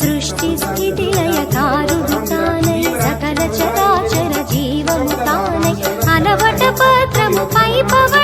సృష్టి స్థితి లయకారుడు తానై సకల చరాచర జీవము తానై అనవట పత్రము పై పవ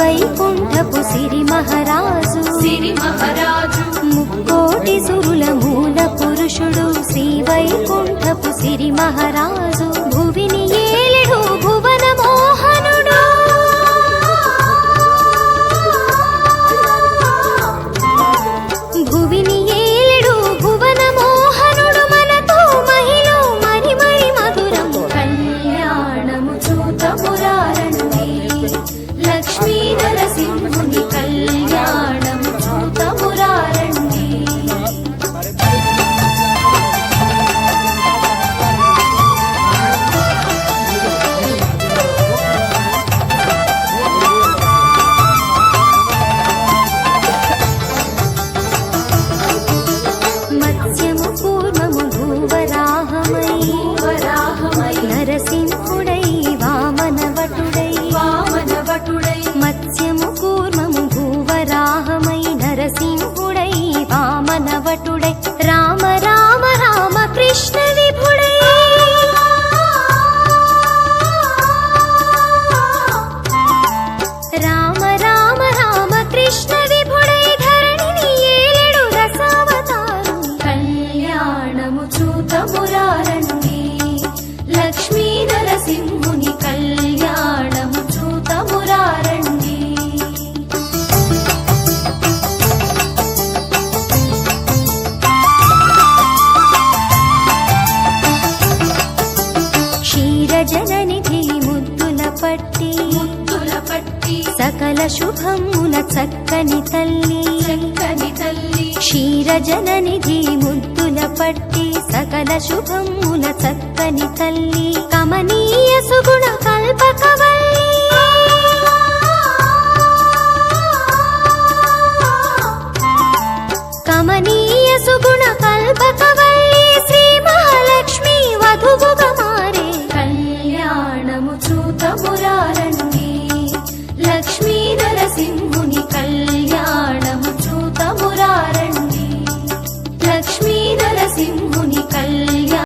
వైకుంఠపు సిరి మహారాజు. సిరి మహారాజు. ముక్కోటి సురుల మూల పురుషుడు శ్రీ వైకుంఠపు సిరి మహారాజు. రామ రామ రామ కృష్ణ విభుడై ధరణిని ఏలెడు రసావతారు. కళ్యాణము చూతమురారండి లక్ష్మీ నరసింహుని కళ్యాణము చూతమురారండి క్షీరజననిధి ముద్దుల పట్టు పట్టి సకల శుభముల చక్కని తల్లి. చక్కని తల్లి. క్షీరజననిధి ముద్దుల పట్టి సకల శుభముల చక్కని తల్లి. కమనీయ సుగుణ కల్పకవల్లి. కమనీయ సుగుణ కల్పకవల్లి. శ్రీ మహాలక్ష్మి వధువుగా